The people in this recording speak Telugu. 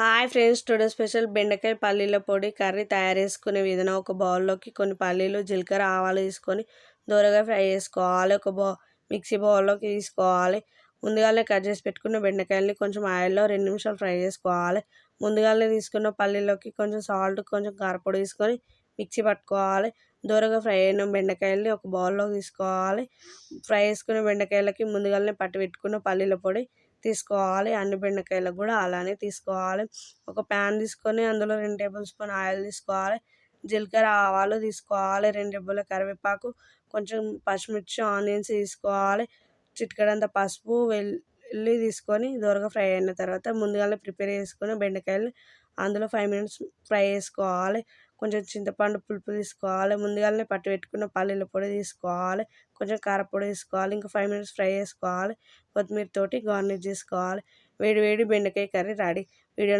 హాయ్ ఫ్రెండ్స్ టుడే స్పెషల్ బెండకాయ పల్లీల పొడి కర్రీ తయారు చేసుకునే విధానం. ఒక బౌల్లోకి కొన్ని పల్లీలు జీలకర్ర ఆవాలు తీసుకొని దూరగా ఫ్రై చేసుకోవాలి. ఒక బౌ మిక్సీ బౌల్లోకి తీసుకోవాలి. ముందుగానే కట్ చేసి పెట్టుకున్న బెండకాయల్ని కొంచెం ఆయిల్లో రెండు నిమిషాలు ఫ్రై చేసుకోవాలి. ముందుగానే తీసుకున్న పల్లీలోకి కొంచెం సాల్ట్ కొంచెం కారపొడి తీసుకొని మిక్సీ పట్టుకోవాలి. దూరగా ఫ్రై అయిన బెండకాయల్ని ఒక బౌల్లో తీసుకోవాలి. ఫ్రై చేసుకున్న బెండకాయలకి ముందుగానే పట్టి పెట్టుకున్న పల్లీల పొడి తీసుకోవాలి. అన్ని బెండకాయలకు కూడా అలానే తీసుకోవాలి. ఒక ప్యాన్ తీసుకొని అందులో రెండు టేబుల్ స్పూన్ ఆయిల్ తీసుకోవాలి. జీలకర్ర ఆవాలు తీసుకోవాలి. రెండు టేబుల్ కరివేపాకు కొంచెం పచ్చిమిర్చి ఆనియన్స్ తీసుకోవాలి. చిటికడంత పసుపు వెళ్ళి తీసుకొని దూరగా ఫ్రై అయిన తర్వాత ముందుగానే ప్రిపేర్ చేసుకుని బెండకాయలు అందులో ఫైవ్ మినిట్స్ ఫ్రై చేసుకోవాలి. కొంచెం చింతపండు పులుపు తీసుకోవాలి. ముందుగానే పట్టు పెట్టుకున్న పల్లీల పొడి తీసుకోవాలి. కొంచెం కారపొడి తీసుకోవాలి. ఇంకా ఫైవ్ మినిట్స్ ఫ్రై చేసుకోవాలి. కొత్తిమీర తోటి గార్నిష్ చేసుకోవాలి. వేడి వేడి బెండకాయ కర్రీ రెడీ వీడియో